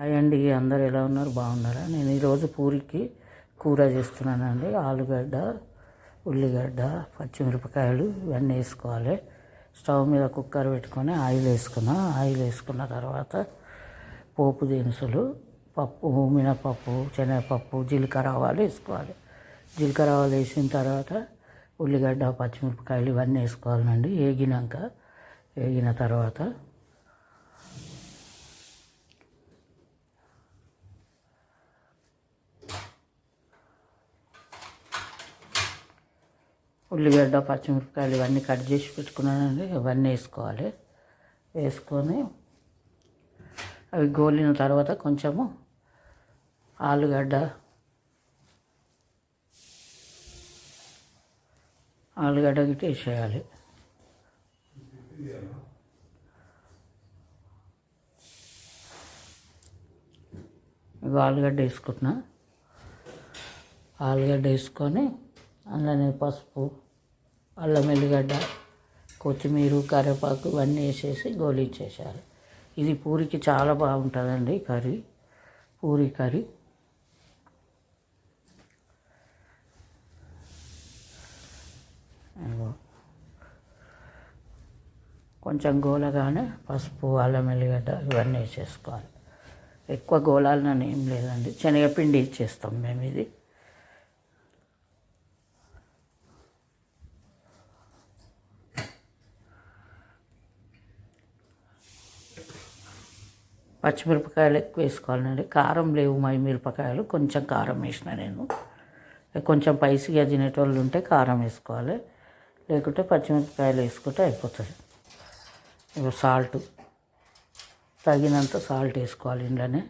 Hi అండి అందరు ఎలా ఉన్నారు? బాగున్నారా? నేను ఈరోజు పూరికి కూర చేస్తున్నానండి. ఆలుగడ్డ ఉల్లిగడ్డ పచ్చిమిరపకాయలు ఇవన్నీ వేసుకోవాలి. స్టవ్ మీద కుక్కర్ పెట్టుకొని ఆయిల్ వేసుకున్నా. ఆయిల్ వేసుకున్న తర్వాత పోపు దినుసులు పప్పు మినపప్పు శనగపప్పు జీలకర్ర ఆవాలు వేసుకోవాలి. జీలకర్ర ఆవాలు వేసిన తర్వాత ఉల్లిగడ్డ పచ్చిమిరపకాయలు ఇవన్నీ వేసుకోవాలండి వేగినాక వేగిన తర్వాత ఉల్లిగడ్డ పచ్చిమిరపకాయలు ఇవన్నీ కట్ చేసి పెట్టుకున్నానండి. ఇవన్నీ వేసుకోవాలి. వేసుకొని అవి గోలిన తర్వాత కొంచెము ఆలుగడ్డ ఆలుగడ్డ గిట్ట వేసేయాలి. ఇగో ఆలుగడ్డ వేసుకుంటున్నా ఆలుగడ్డ వేసుకొని అందులోనే పసుపు అల్లం ఎల్లిగడ్డ కొత్తిమీర కరివేపాకు ఇవన్నీ వేసేసి గోలించేసేయాలి. ఇది పూరికి చాలా బాగుంటుందండి కర్రీ పూరి కర్రీ. కొంచెం గోలగానే పసుపు అల్లం ఎల్లిగడ్డ ఇవన్నీ వేసేసుకోవాలి. ఎక్కువ గోలాలని ఏం లేదండి. శనగపిండి ఇచ్చేస్తాం మేము ఇది. పచ్చిమిరపకాయలు ఎక్కువ వేసుకోవాలండి. కారం లేవు మై మిరపకాయలు కొంచెం కారం వేసిన నేను. కొంచెం పైసిగా తినేటోళ్ళు ఉంటే కారం వేసుకోవాలి. లేకుంటే పచ్చిమిరపకాయలు వేసుకుంటే అయిపోతుంది. సాల్ట్. తగినంత సాల్ట్ వేసుకోవాలి ఇంట్లోనే.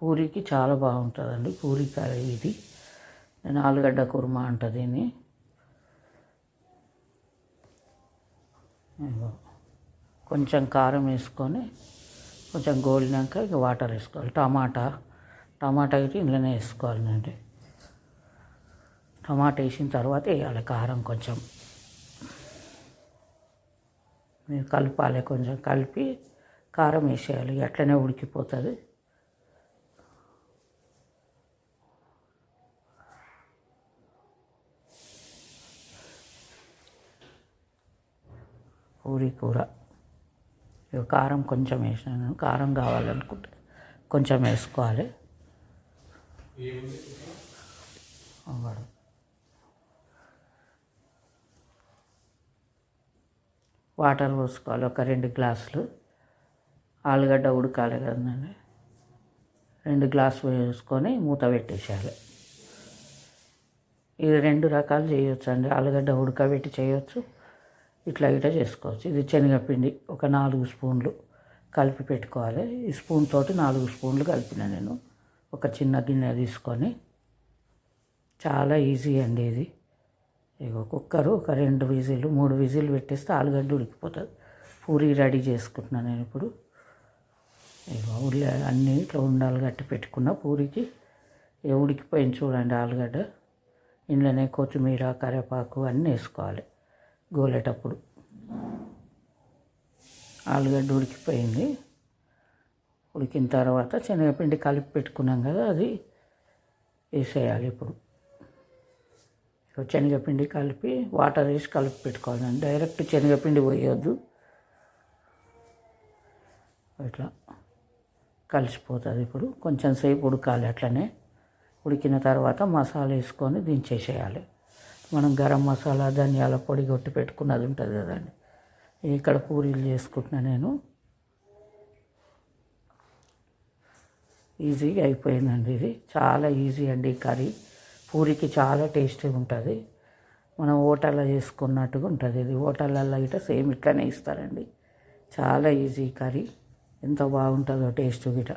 పూరికి చాలా బాగుంటుందండి పూరి కర్రీ ఇది. నేను ఆలుగడ్డ కుర్మా అంట దీన్ని. కొంచెం కారం వేసుకొని కొంచెం గోలినాక ఇక వాటర్ వేసుకోవాలి. టమాటా టమాటా అయితే ఇందులోనే వేసుకోవాలండి టమాటా వేసిన తర్వాత వేయాలి కారం కొంచెం. మీరు కలపాలి కొంచెం కలిపి కారం వేసేయాలి ఎట్లనే ఉడికిపోతుంది. పూరి కూర. కారం కొంచెం వేసినాను. కారం కావాలనుకుంటే కొంచెం వేసుకోవాలి. అవ్వడం. వాటర్ పోసుకోవాలి. ఒక రెండు గ్లాసులు. ఆలుగడ్డ ఉడకాలి కదండి. రెండు గ్లాసులు వేసుకొని మూత పెట్టేసేయాలి. ఇది రెండు రకాలు చేయొచ్చు అండి ఆలుగడ్డ ఉడకబెట్టి చేయొచ్చు. ఇట్లా ఇట్లా చేసుకోవచ్చు. ఇది శనగపిండి ఒక నాలుగు స్పూన్లు కలిపి పెట్టుకోవాలి. ఈ స్పూన్ తోటి నాలుగు స్పూన్లు కలిపిన నేను. ఒక చిన్న గిన్నె తీసుకొని. చాలా ఈజీ అండి ఇది. ఇగో కుక్కరు ఒక రెండు విజిల్లు మూడు విజిల్లు పెట్టేస్తే ఆలుగడ్డ ఉడికిపోతుంది. పూరి రెడీ చేసుకుంటున్నాను నేను ఇప్పుడు. ఇగో ఉల్లి అన్నీ ఇట్లా ఉండాలి గట్టి పెట్టుకున్న పూరికి. ఇక ఉడికిపోయింది చూడండి ఆలుగడ్డ. ఇంట్లోనే కొత్తిమీర కరివేపాకు అన్నీ వేసుకోవాలి. గోలేటప్పుడు. ఆలుగడ్డ ఉడికిపోయింది. ఉడికిన తర్వాత శనగపిండి కలిపి పెట్టుకున్నాం కదా అది వేసేయాలి ఇప్పుడు. శనగపిండి కలిపి వాటర్ వేసి కలిపి పెట్టుకోవాలండి డైరెక్ట్ శనగపిండి పోయొద్దు. ఇట్లా కలిసిపోతుంది ఇప్పుడు. కొంచెం సేపు ఉడకాలి అట్లనే. ఉడికిన తర్వాత మసాలా వేసుకొని దించేసేయాలి. మనం గరం మసాలా ధనియాల పొడి కొట్టి పెట్టుకున్నది ఉంటుంది కదండి ఇక్కడ పూరీలు చేసుకుంటున్నా నేను. ఈజీగా అయిపోయిందండి ఇది. చాలా ఈజీ అండి ఈ కర్రీ. పూరికి చాలా టేస్టీగా ఉంటుంది. మనం హోటల్లో చేసుకున్నట్టుగా ఉంటుంది ఇది. హోటళ్ళల్లో ఇట సేమ్ ఇట్లానే ఇస్తారండి. చాలా ఈజీ కర్రీ. ఎంత బాగుంటుందో టేస్ట్ గిట.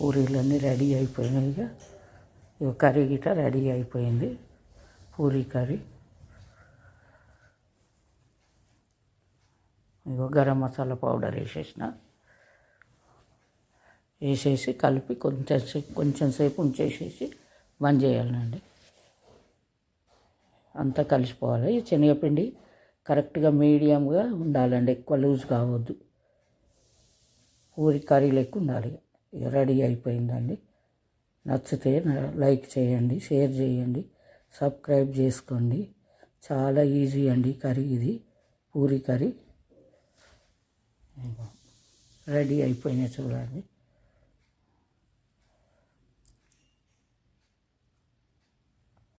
పూరీలన్నీ రెడీ అయిపోయినాయి ఇక. ఇక కర్రీ గిట రెడీ అయిపోయింది. పూరీ కర్రీ. ఇగో గరం మసాలా పౌడర్ వేసేసిన. వేసేసి కలిపి కొంచెం సేపు కొంచెం సేపు ఉంచేసేసి బంద్ చేయాలండి. అంతా కలిసిపోవాలి. ఈ శనగపిండి కరెక్ట్గా మీడియంగా ఉండాలండి. ఎక్కువ లూజ్ కావద్దు. పూరి కర్రీ లెక్క ఉండాలి. రెడీ అయిపోయిందండి. నచ్చితే లైక్ చేయండి షేర్ చేయండి. సబ్స్క్రైబ్ చేసుకోండి. చాలా ఈజీ అండి కర్రీ ఇది పూరి కర్రీ. రెడీ అయిపోయినాయి చూడండి.